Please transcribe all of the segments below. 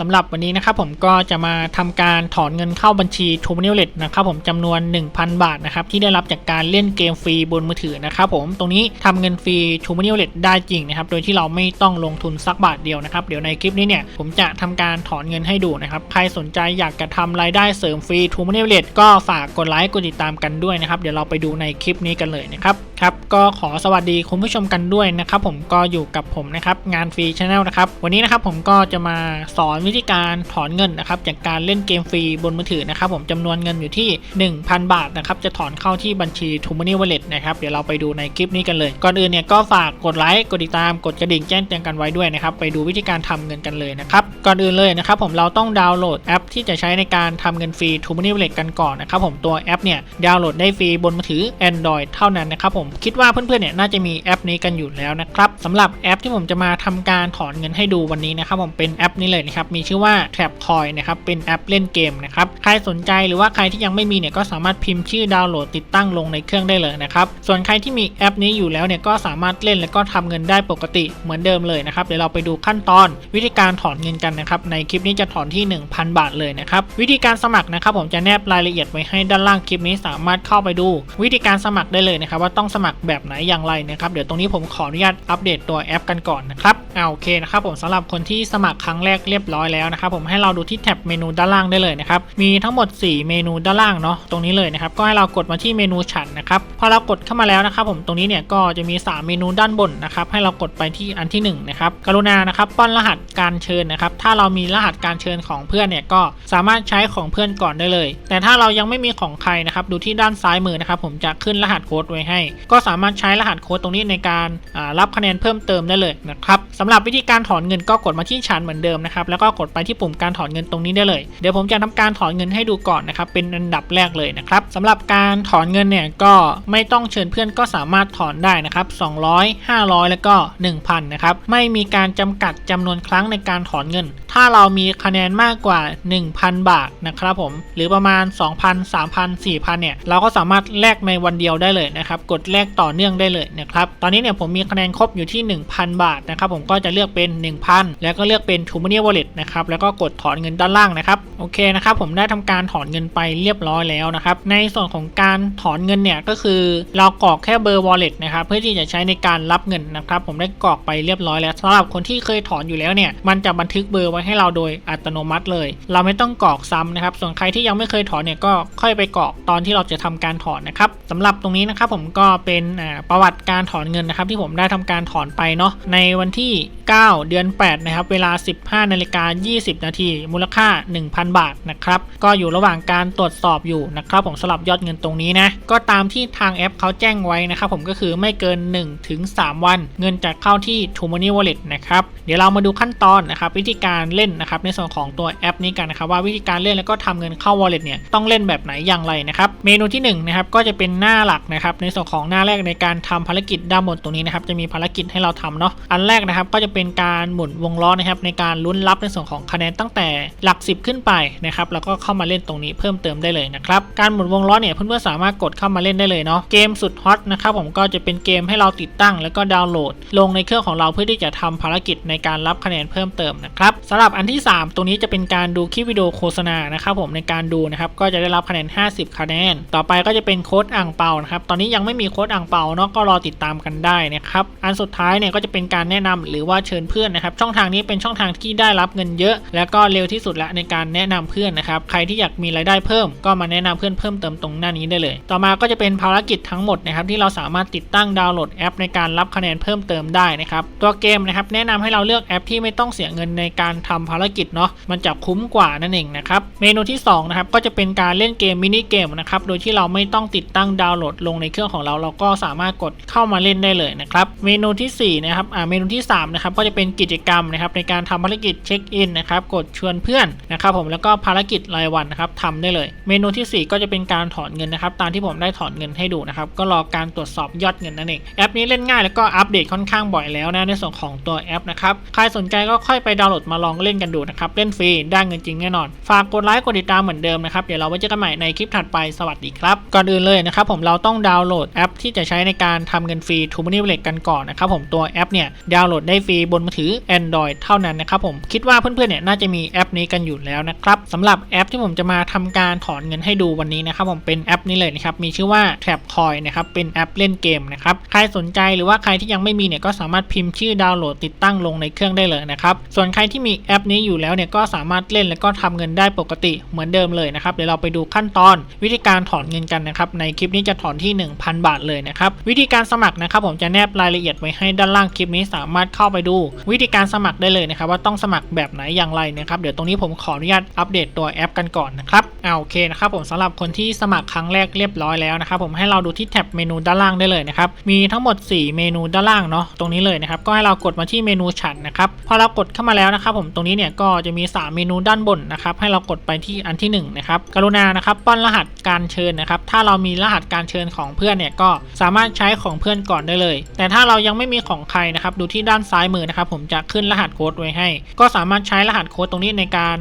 สำหรับวันนี้นะครับผมก็จะมาทำการถอนเงินเข้าบัญชี t ู m o n e y Wallet นะครับผมจำนวน 1,000 บาทนะครับที่ได้รับจากการเล่นเกมฟรีบนมือถือนะครับผมตรงนี้ทำเงินฟรี t ู m o n e y Wallet ได้จริงนะครับโดยที่เราไม่ต้องลงทุนสักบาทเดียวนะครับเดี๋ยวในคลิปนี้เนี่ยผมจะทำการถอนเงินให้ดูนะครับใครสนใจอยากจะทำรายได้เสริมฟรี t ู m o n e y Wallet ก็ฝากกดไลค์กดติดตามกันด้วยนะครับเดี๋ยวเราไปดูในคลิปนี้กันเลยนะครับ ครับก็ขอสวัสดีคุณผู้ชมกันด้วยนะครับผมก็อยู่กับผมนะครับงานฟรีชาแนลนะครับวันนี้นะครับผมก็จะมาสอนวิธีการถอนเงินนะครับจากการเล่นเกมฟรีบนมือถือนะครับผมจำนวนเงินอยู่ที่ 1,000 บาทนะครับจะถอนเข้าที่บัญชี t ู m o n e y Wallet นะครับเดี๋ยวเราไปดูในคลิปนี้กันเลย ก่อนอื่นเนี่ยก็ฝากกดไลค์กดติดตามกดกระดิ่งแจ้งเตือนกันไว้ด้วยนะครับไปดูวิธีการทำเงินกันเลยนะครับก่อนอื่นเลยนะครับผมเราต้องดาวน์โหลดแอป ที่จะใช้ในการทำเงินฟรี t ู m o n e y Wallet กันก่อนนะครับผมตัวแอปเนี่ยดาวน์โหลดได้ฟรีบนมือถือ Android เท่านั้นนะครับผมคิดว่าเพื่อนๆเนี่ยน่าจะมีแอปนี้กันอยู่แล้วนะครับสำหรับแอปที่ผมจะมาทำการถอนเงินให้ดูวันนี้นะครับผมเป็นแอปนี้เลยนะครับมีชื่อว่า Trap c o i นะครับเป็นแอปเล่นเกมนะครับใครสนใจหรือว่าใครที่ยังไม่มีเนี่ยก็สามารถพิมพ์ชื่อดาวน์โหลดติดตั้งลงในเครื่องได้เลยนะครับส่วนใครที่มีแอปนี้อยู่แล้วเนี่ยก็สามารถเล่นแล้วก็ทำเงินได้ปกติเหมือนเดิมเลยนะครับเดี๋ยวเราไปดูขั้นตอน วิธีการถอนเงินกันนะครับในคลิปนี้จะถอนที่ 1,000 บาทเลยนะครับวิธีการสมัครนะครับผมจะแนบรายละเอียดไว้ให้ด้านล่างคลิปนี้สามารถเข้าไปดู วิธีการสมัครได้เลยนะครับว่าต้องสมัครแบบไหนอย่างไรนะครับเดี๋ยวตรงนี้ผมขออนุญาตอัปเดตตัวแอปกันก่อนนะครับเอาโอเคนะครับผมสำหรับคนที่สมัครครั้งแรกเรียบร้อยแล้วนะครับผมให้เราดูที่แท็บเมนูด้านล่างได้เลยนะครับมีทั้งหมด 4 เมนูด้านล่างเนาะตรงนี้เลยนะครับก็ให้เรากดมาที่เมนูฉันนะครับพอเรากดเข้ามาแล้วนะครับผมตรงนี้เนี่ยก็จะมี 3 เมนูด้านบนนะครับให้เรากดไปที่อันที่1นะครับกรุณานะครับป้อนรหัสการเชิญนะครับถ้าเรามีรหัสการเชิญของเพื่อนเนี่ยก็สามารถใช้ของเพื่อนก่อนได้เลย แต่ถ้าเรายังไม่มีของใครนะครับดูที่ด้านซ้ายมือนะครับผมจะขึ้นรหัสโค้ดไว้ให้ก็สามารถใช้รหัสโค้ดตรงนี้ในการรับคะแนนเพิ่มเติมได้เลยนะครับสำหรับวิธีการถอนเงินก็กดมาที่ชั้นเหมือนเดิมนะครับแล้วก็กดไปที่ปุ่มการถอนเงินตรงนี้ได้เลย เดี๋ยวผมจะทำการถอนเงินให้ดูก่อนนะครับเป็นอันดับแรกเลยนะครับสำหรับการถอนเงินเนี่ยก็ไม่ต้องเชิญเพื่อนก็สามารถถอนได้นะครับ200 500 แล้วก็ 1,000 นะครับไม่มีการจำกัดจำนวนครั้งในการถอนเงินถ้าเรามีคะแนนมากกว่า 1,000 บาทนะครับผม หรือประมาณ 2,000 3,000 4,000 เนี่ย เราก็สามารถแลกในวันเดียวได้เลยนะครับ กดแลกต่อเนื่องได้เลยนะครับ ตอนนี้เนี่ยผมมีคะแนนครบอยู่ที่ 1,000 บาทนะครับ ผมก็จะเลือกเป็น 1,000 แล้วก็เลือกเป็น t ู m o n e y Wallet นะครับ แล้วก็กดถอนเงินด้านล่างนะครับ โอเคนะครับ ผมได้ทำการถอนเงินไปเรียบร้อยแล้วนะครับ ในส่วนของการถอนเงินเนี่ยก็คือเรากรอกแค่เบอร์ wallet นะครับ เพื่อที่จะใช้ในการรับเงินนะครับ ผมได้กรอกไปเรียบร้อยแล้วสำหรับคนที่เคยถอนอยู่แล้วเนี่ย มันจะบันทึกเบอร์ไว้ให้เราโดยอัตโนมัติเลย เราไม่ต้องกรอกซ้ำนะครับ ส่วนใครที่ยังไม่เคยถอนเนี่ยก็ค่อยไปกรอกตอนที่เราจะทำการถอนนะครับสำหรับตรงนี้นะครับผมก็เป็นประวัติการถอนเงินนะครับ ที่ผมได้ทำการถอนไปเนาะในวันที่ 9 เดือน 8 นะครับ เวลา 15นาฬิกา20 นาทีมูลค่า 1,000 บาทนะครับก็อยู่ระหว่างการตรวจสอบอยู่นะครับผมสำหรับยอดเงินตรงนี้นะก็ตามที่ทางแอปเขาแจ้งไว้นะครับผมก็คือไม่เกิน1ถึง3วัน เงินจะเข้าที่ t ู m o n e y Wallet นะครับเดี๋ยวเรามาดูขั้นตอนนะครับวิธีการเล่นนะครับในส่วนของตัวแอปนี้กันนะครับว่าวิธีการเล่นแล้วก็ทำเงินเข้า Wallet เนี่ยต้องเล่นแบบไหนอย่างไรนะครับเมนูที่1นะครับก็จะเป็นหน้าหลักนะครับในส่วนของหน้าแรกในการทำภารกิจด้านบนตรงนี้นะครับจะมีภารกิจให้เราทำเนาะอันแรกนะครับก็จะเป็นการหมุนวงล้อนะครับในการลุ้นรับในส่วนของคะแนนตั้งแต่หลัก 10 ขึ้นไปนะครับแล้วก็เข้ามาเล่นตรงนี้เพิ่มเติมได้เลยนะครับการหมุนวงล้อเนี่ยเพื่อนๆสามารถกดเข้ามาเล่นได้เลยเนาะเกมสุดฮอตนะครับผมก็จะเป็นเกมให้เราติดตั้ง แล้วก็ดาวน์โหลด ลงในเครื่องของเราเพื่อที่จะทำภารกิจในการรับคะแนนเพิ่มเติมนะครับสำหรับอันที่ 3 ตรงนี้จะเป็นการดูคลิปวิดีโอโฆษณานะครับผมในการดูนะครับก็จะได้รับคะแนน 50 คะแนน ต่อไปก็จะเป็นโค้ดอ่างเปานะครับตอนนี้ยังไม่มีโค้ดอ่างเปาเนาะก็รอติดตามกันได้นะครับอันสุดท้ายเนี่ยก็จะเป็นการแนะนำหรือว่าเชิญเพื่อนนะครับช่องทางนี้เป็นช่องทางที่ได้รับเงินเยอะ แล้วก็เร็วที่สุดละในการแนะนำเพื่อนนะครับใครที่อยากมีรายได้เพิ่ม ก็มาแนะนำเพื่อนเพิ่มเติมตรงหน้านี้ได้เลย ต่อมาก็จะเป็นภารกิจทั้งหมดนะครับที่เราสามารถติดตั้งดาวน์โหลดแอป ในการรับคะแนนเพิ่มเติมได้นะครับตัวเกมนะครับแนะนำให้เราเลือกแอปที่ไม่ต้องเสียเงินในการททำภารกิจเนาะมันจะคุ้มกว่านั่นเองนะครับเมนูที่2นะครับก็จะเป็นการเล่นเกมมินิเกมนะครับโดยที่เราไม่ต้องติดตั้งดาวน์โหลดลงในเครื่องของเราเราก็สามารถกดเข้ามาเล่นได้เลยนะครับเมนูที่4นะครับอ่าเมนูที่3นะครับก็จะเป็นกิจกรรมนะครับในการทำภารกิจเช็คอินนะครับกดชวนเพื่อนนะครับผมแล้วก็ภารกิจรายวันนะครับทำได้เลย เมนูที่ 4 ก็จะเป็นการถอนเงินนะครับตามที่ผมได้ถอนเงินให้ดูนะครับก็รอการตรวจสอบยอดเงินนั่นเองแอปนี้เล่นง่ายแล้วก็อัปเดตค่อนข้างบ่อยแล้วนะในส่วนของตัวแอปนะครับใครสนใจก็ค่อยไปดาวน์โหลดมาลองเล่นกันดูนะครับ เล่นฟรีได้เงินจริงแน่นอน ฝากกดไลค์กดติดตามเหมือนเดิมนะครับ เดี๋ยวเราไว้เจอกันใหม่ในคลิปถัดไปสวัสดีครับ ก่อนอื่นเลยนะครับผมเราต้องดาวน์โหลดแอป ที่จะใช้ในการทำเงินฟรี t ู m o n e y Wallet กันก่อนนะครับผมตัวแอปเนี่ยดาวน์โหลดได้ฟรีบนมือถือ Android เท่านั้นนะครับผมคิดว่าเพื่อนๆเนี่ยน่าจะมีแอปนี้กันอยู่แล้วนะครับสำหรับแอปที่ผมจะมาทำการถอนเงินให้ดูวันนี้นะครับผมเป็นแอปนี้เลยนะครับมีชื่อว่า Trap Coin นะครับเป็นแอปเล่นเกมนะครับใครสนใจหรือว่าใครที่ยังไม่มีเนี่ยก็สามารถพิมพ์ชื่อดาวน์โหลดติดตั้งลงในเครื่องได้เลยนะครับส่วนใครที่มีแออปนี้อยู่แล้วเนี่ยก็สามารถเล่นแล้วก็ทำเงินได้ปกติเหมือนเดิมเลยนะครับเดี๋ยวเราไปดูขั้นตอนวิธีการถอนเงินกันนะครับในคลิปนี้จะถอนที่ 1,000 บาทเลยนะครับวิธีการสมัครนะครับผมจะแนบรายละเอียดไว้ให้ด้านล่างคลิปนี้สามารถเข้าไปดู วิธีการสมัครได้เลยนะครับว่าต้องสมัครแบบไหนอย่างไรนะครับเดี๋ยวตรงนี้ผมขออนุญาตอัปเดตตัวแอปกันก่อนนะครับเอาโอเคนะครับผมสำหรับคนที่สมัครครั้งแรกเรียบร้อยแล้วนะครับผมให้เราดูที่แท็บเมนูด้านล่างได้เลยนะครับมีทั้งหมด 4 เมนูด้านล่างเนาะตรงนี้เลยนะครับก็ให้เรากดมาที่เมนูฉันนะครับพอเรากดเข้ามาแล้วนะครับผมตรงนี้เนี่ยก็จะมี 3 เมนูด้านบนนะครับให้เรากดไปที่อันที่1นะครับกรุณานะครับป้อนรหัสการเชิญนะครับถ้าเรามีรหัสการเชิญของเพื่อนเนี่ยก็สามารถใช้ของเพื่อนก่อนได้เลย แต่ถ้าเรายังไม่มีของใครนะครับดูที่ด้านซ้ายมือนะครับผมจะขึ้นรหัสโค้ดไว้ให้ ก็สามารถใช้รหัสโค้ดตรงนี้ในการ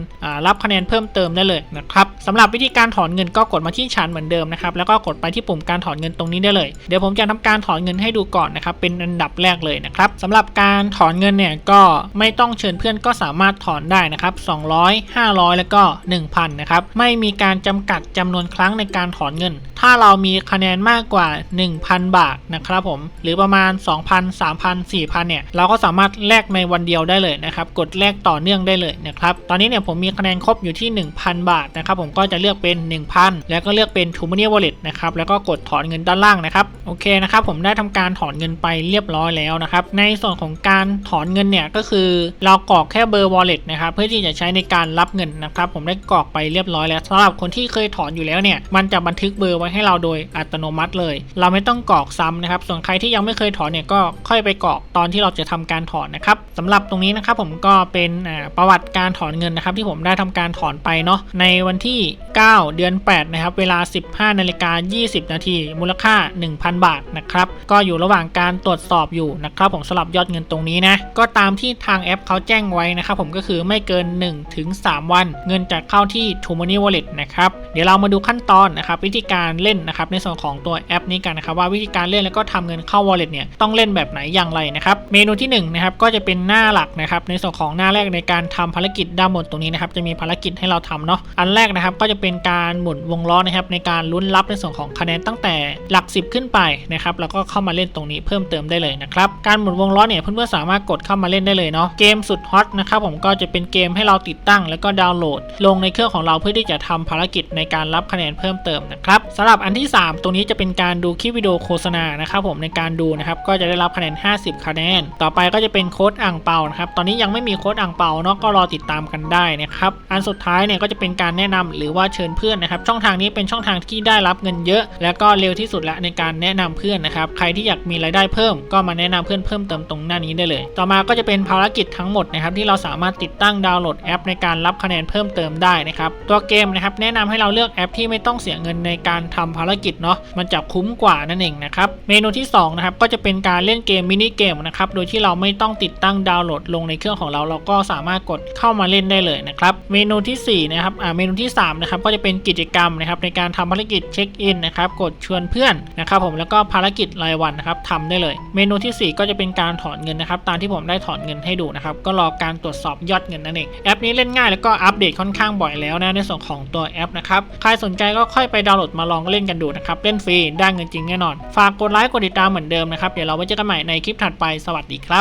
รับคะแนนเพิ่มเติมได้เลยนะครับสำหรับวิธีการถอนเงินก็กดมาที่ชั้นเหมือนเดิมนะครับแล้วก็กดไปที่ปุ่มการถอนเงินตรงนี้ได้เลย เดี๋ยวผมจะทำการถอนเงินให้ดูก่อนนะครับเป็นอันดับแรกเลยนะครับสำหรับการถอนเงินเนี่ยก็ไม่ต้องเชิญเพื่อนก็สามารถถอนได้นะครับ200 500 แล้วก็ 1,000 นะครับ ไม่มีการจำกัดจำนวนครั้งในการถอนเงิน ถ้าเรามีคะแนนมากกว่า 1,000 บาทนะครับผม หรือประมาณ 2,000 3,000 4,000 เนี่ย เราก็สามารถแลกในวันเดียวได้เลยนะครับ กดแลกต่อเนื่องได้เลยนะครับ ตอนนี้เนี่ยผมมีคะแนนครบอยู่ที่ 1,000 บาทนะครับ ผมก็จะเลือกเป็น 1,000 แล้วก็เลือกเป็น t o m o n e y Wallet นะครับ แล้วก็กดถอนเงินด้านล่างนะครับ โอเคนะครับ ผมได้ทำการถอนเงินไปเรียบร้อยแล้วนะครับ ในส่วนของการถอนเงินเนี่ยก็คือเรากรอกแค่เบอร์ wallet นะครับเพื่อที่จะใช้ในการรับเงินนะครับผมได้กรอกไปเรียบร้อยแล้วสำหรับคนที่เคยถอนอยู่แล้วเนี่ยมันจะบันทึกเบอร์ไว้ให้เราโดยอัตโนมัติเลย เราไม่ต้องกรอกซ้ำนะครับส่วนใครที่ยังไม่เคยถอนเนี่ยก็ค่อยไปกรอกตอนที่เราจะทำการถอนนะครับสำหรับตรงนี้นะครับผมก็เป็นประวัติการถอนเงินนะครับที่ผมได้ทำการถอนไปเนาะในวันที่ 9 เดือน 8 นะครับ เวลา 15นาฬิกา20 นาทีมูลค่า 1,000 บาทนะครับก็อยู่ระหว่างการตรวจสอบอยู่นะครับผมสำหรับยอดเงินตรงนี้นะก็ตามที่ทางแอปเขาแจ้งไว้นะครับผมก็คือไม่เกิน1ถึง3วัน เงินจะเข้าที่ t o m o n e y Wallet นะครับเดี๋ยวเรามาดูขั้นตอนนะครับวิธีการเล่นนะครับในส่วนของตัวแอปนี้กันนะครับว่าวิธีการเล่นแล้วก็ทำเงินเข้า Wallet เนี่ยต้องเล่นแบบไหนอย่างไรนะครับเมนูที่1นะครับก็จะเป็นหน้าหลักนะครับในส่วนของหน้าแรกในการทำภารกิจด้านบนตรงนี้นะครับจะมีภารกิจให้เราทำเนาะอันแรกนะครับก็จะเป็นการหมุนวงล้อนะครับในการลุ้นรับในส่วนของคะแนนตั้งแต่หลัก 10 ขึ้นไปนะครับแล้วก็เข้ามาเล่นตรงนี้เพิ่มเติมได้เลยนะครับการหมุนวงล้อเนี่ยเพื่อนๆสามารถกดเข้ามาเล่นได้เลยเนาะเกมสุดฮอตนะครับผมก็จะเป็นเกมให้เราติดตั้ง แล้วก็ดาวน์โหลด ลงในเครื่องของเราเพื่อที่จะทำภารกิจในการรับคะแนนเพิ่มเติมนะครับสำหรับอันที่ 3 ตรงนี้จะเป็นการดูคลิปวิดีโอโฆษณานะครับผมในการดูนะครับก็จะได้รับคะแนน 50 คะแนน ต่อไปก็จะเป็นโค้ดอ่างเปานะครับตอนนี้ยังไม่มีโค้ดอ่างเปาเนาะก็รอติดตามกันได้นะครับอันสุดท้ายเนี่ยก็จะเป็นการแนะนำหรือว่าเชิญเพื่อนนะครับช่องทางนี้เป็นช่องทางที่ได้รับเงินเยอะ แล้วก็เร็วที่สุดละในการแนะนำเพื่อนนะครับใครที่อยากมีรายได้เพิ่ม ก็มาแนะนำเพื่อนเพิ่มเติมตรงหน้านี้ได้เลย ต่อมาก็จะเป็นภารกิจทั้งหมดนะครับที่เราสามารถติดตั้งดาวน์โหลดแอป ในการรับคะแนนเพิ่มเติมได้นะครับตัวเกมนะครับแนะนำให้เราเลือกแอปที่ไม่ต้องเสียเงินในการทำภารกิจเนาะมันจะคุ้มกว่านั่นเองนะครับเมนูที่2นะครับก็จะเป็นการเล่นเกมมินิเกมนะครับโดยที่เราไม่ต้องติดตั้งดาวน์โหลดลงในเครื่องของเราเราก็สามารถกดเข้ามาเล่นได้เลยนะครับเมนูที่สี่นะครับอ่าเมนูที่สามนะครับก็จะเป็นกิจกรรมนะครับในการทำภารกิจเช็คอินนะครับกดชวนเพื่อนนะครับผมแล้วก็ภารกิจรายวันนะครับทำได้เลย เมนูที่สี่ก็จะเป็นการถอนเงินนะครับตามที่ผมได้ถอนเงินให้ดูนะครับก็รอการตรวจสอบยอดเงินนั่นเองแอปนี้เล่นง่ายแล้วก็อัปเดตค่อนข้างบ่อยแล้วนะในส่วนของตัวแอปนะครับใครสนใจก็ค่อยไปดาวน์โหลดมาลองเล่นกันดูนะครับเล่นฟรีได้เงินจริงแน่นอน ฝากกดไลค์กดติดตามเหมือนเดิมนะครับเดี๋ยวเราไว้เจอกันใหม่ในคลิปถัดไปสวัสดีครับ